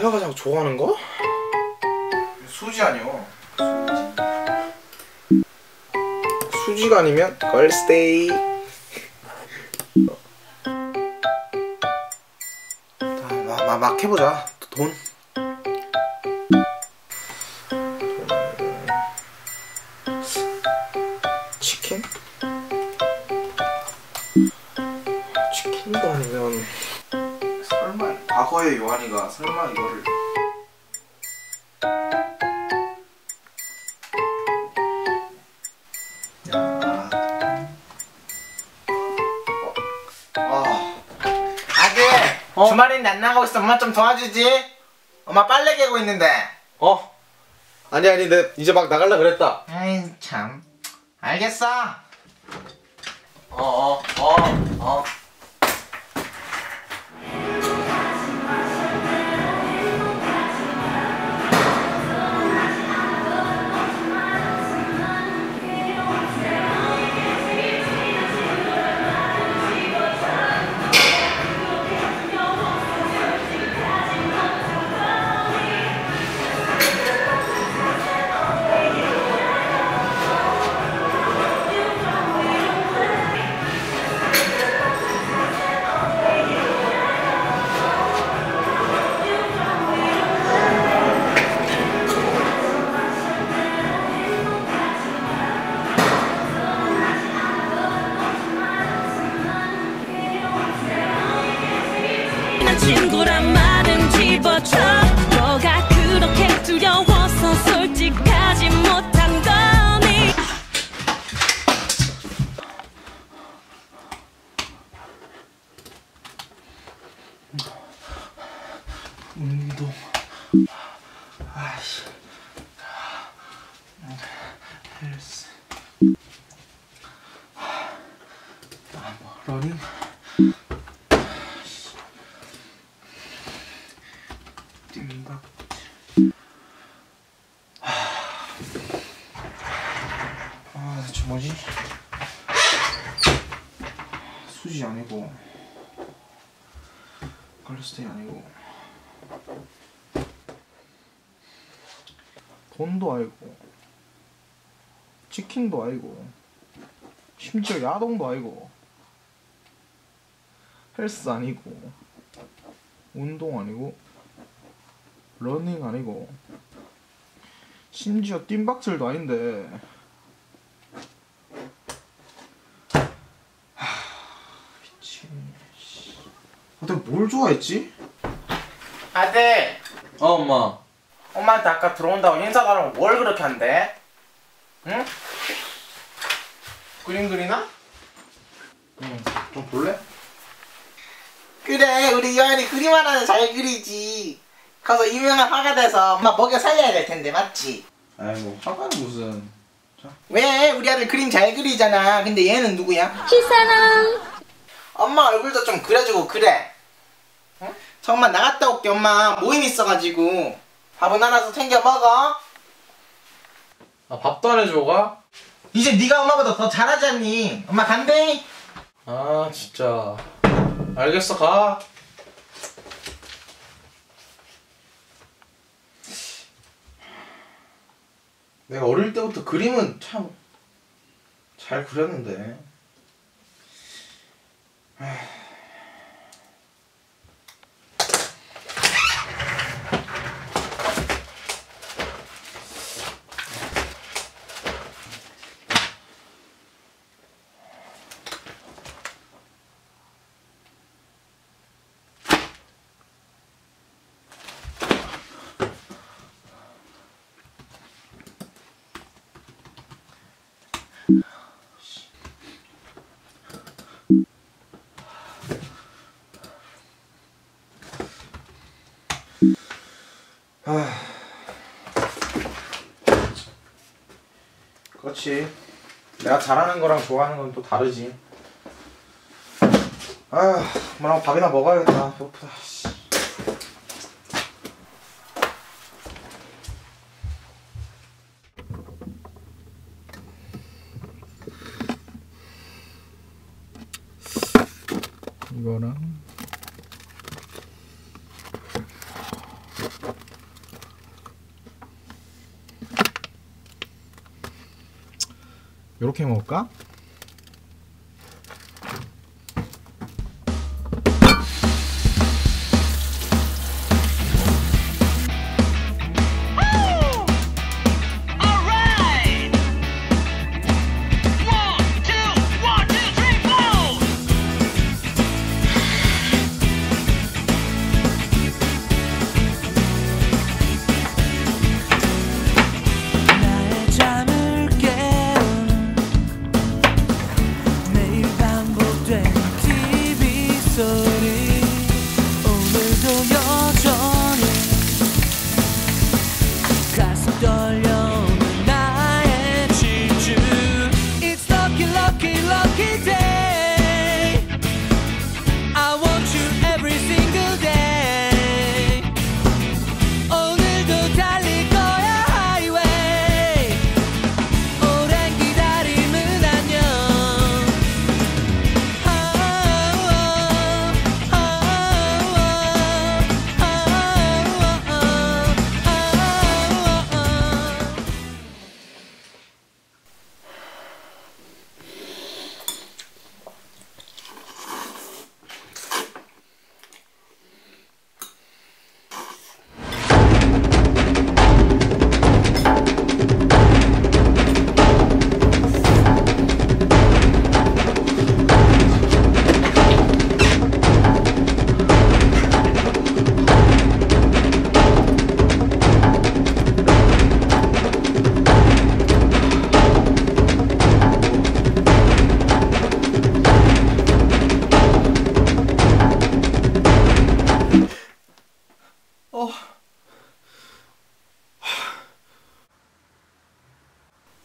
내가 가장 좋아하는 거? 수지 아니요. 수지. 수지가 아니면 걸스데이. 아, 막, 막, 막 해보자. 돈. 과거의 요한이가 설마 이거를 야. 어. 아. 아들 주말인데 안 나가고 있어 엄마 좀 도와주지 엄마 빨래 개고 있는데 어? 아니 아니 내 이제 막 나갈라 그랬다 아이 참 알겠어 어어어어 어, 어. 난 운동. 아씨. 헬스. 아뭐 러닝 띵박 아 대체 뭐지? 수지 아니고. 걸스데이 아니고. 돈도 아니고. 치킨도 아니고. 심지어 야동도 아니고. 헬스 아니고. 운동 아니고. 러닝 아니고. 심지어 뜀박질도 아닌데 하, 미치겠네 씨. 아, 내가 뭘 좋아했지? 아들 어 엄마 엄마한테 아까 들어온다고 인사하라고 뭘 그렇게 한대? 응? 그림 그리나? 응, 좀 볼래? 그래, 우리 요한이 그림 하나는 잘 그리지. 커서 유명한 화가 돼서 엄마 먹여 살려야 될 텐데, 맞지? 아이고 화가는 무슨 왜? 우리 아들 그림 잘 그리잖아. 근데 얘는 누구야? 희사랑. 엄마 얼굴도 좀 그려주고 그래. 엄마 나갔다 올게. 엄마 모임 있어가지고. 밥은 하나서 챙겨 먹어. 아 밥도 안 해줘 가? 이제 네가 엄마보다 더 잘하잖니. 엄마 간대. 아 진짜 알겠어 가 내가 어릴 때부터 그림은 참 잘 그렸는데. 아. 그렇지. 내가 잘하는 거랑 좋아하는 건 또 다르지. 아, 그만 밥이나 먹어야겠다. 배고프다. 이렇게 먹을까?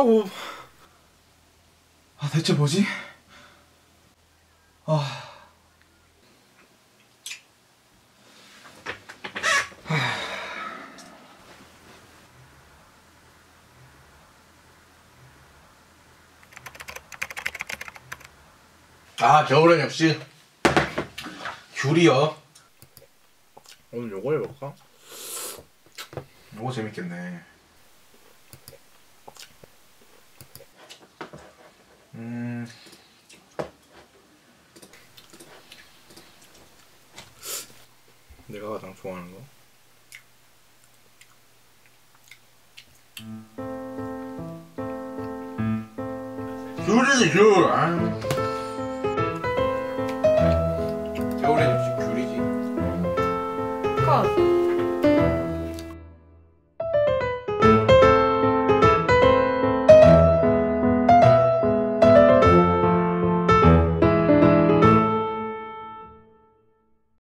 아, 뭐. 아, 대체 뭐지? 아. 아, 겨울엔 역시 귤이요. 오늘 요거 해볼까? 요거 재밌겠네. 음. 내가 가장 좋아하는 거. 귤이지 귤. 아.